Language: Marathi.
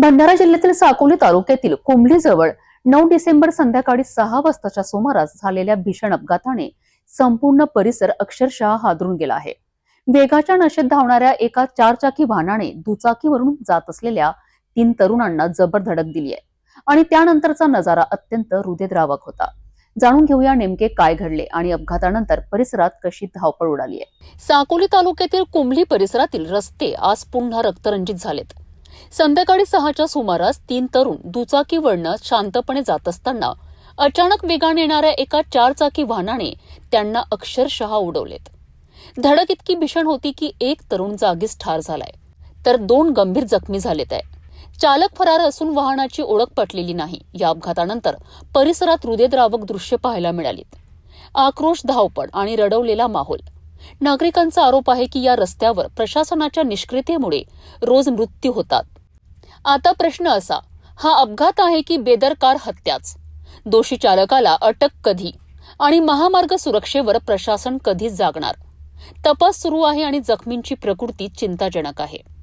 भंडारा जिल्ह्यातील साकोली तालुक्यातील कुंभलीजवळ नऊ डिसेंबर संध्याकाळी सहा वाजताच्या सुमारास झालेल्या भीषण अपघाताने संपूर्ण परिसर अक्षरशः हादरून गेला आहे. वेगाच्या नशेत धावणाऱ्या एका चारचाकी वाहनाने दुचाकीवरून जात असलेल्या तीन तरुणांना जबर धडक दिली आहे आणि त्यानंतरचा नजारा अत्यंत हृदयद्रावक होता. जाणून घेऊया नेमके काय घडले आणि अपघातानंतर परिसरात कशी धावपळ उडाली आहे. साकोली तालुक्यातील कुंभली परिसरातील रस्ते आज पुन्हा रक्तरंजित झालेत. संध्याकाळी सहाच्या सुमारास तीन तरुण दुचाकी शांतपणे जात असताना अचानक वेगाने येणाऱ्या एका चारचाकी वाहनाने त्यांना अक्षरशः उडवलेत. धडक इतकी भीषण होती की एक तरुण जागीच ठार झालाय. तर दोन गंभीर जखमी झालेत आहे. चालक फरार असून वाहनाची ओळख पटलेली नाही. या अपघातानंतर परिसरात हृदयद्रावक दृश्य पाहायला मिळालीत. आक्रोश धावपळ आणि रडवलेला माहोल. नागरिकांचा आरोप आहे की या रस्त्यावर प्रशासनाच्या निष्क्रियतेमुळे रोज मृत्यू होतात. आता प्रश्न असा हा अपघात आहे की बेदरकार हत्याच? दोषी चालकाला अटक कधी? आणि महामार्ग सुरक्षेवर प्रशासन कधी जागणार? तपास सुरू आहे आणि जखमींची प्रकृती चिंताजनक आहे.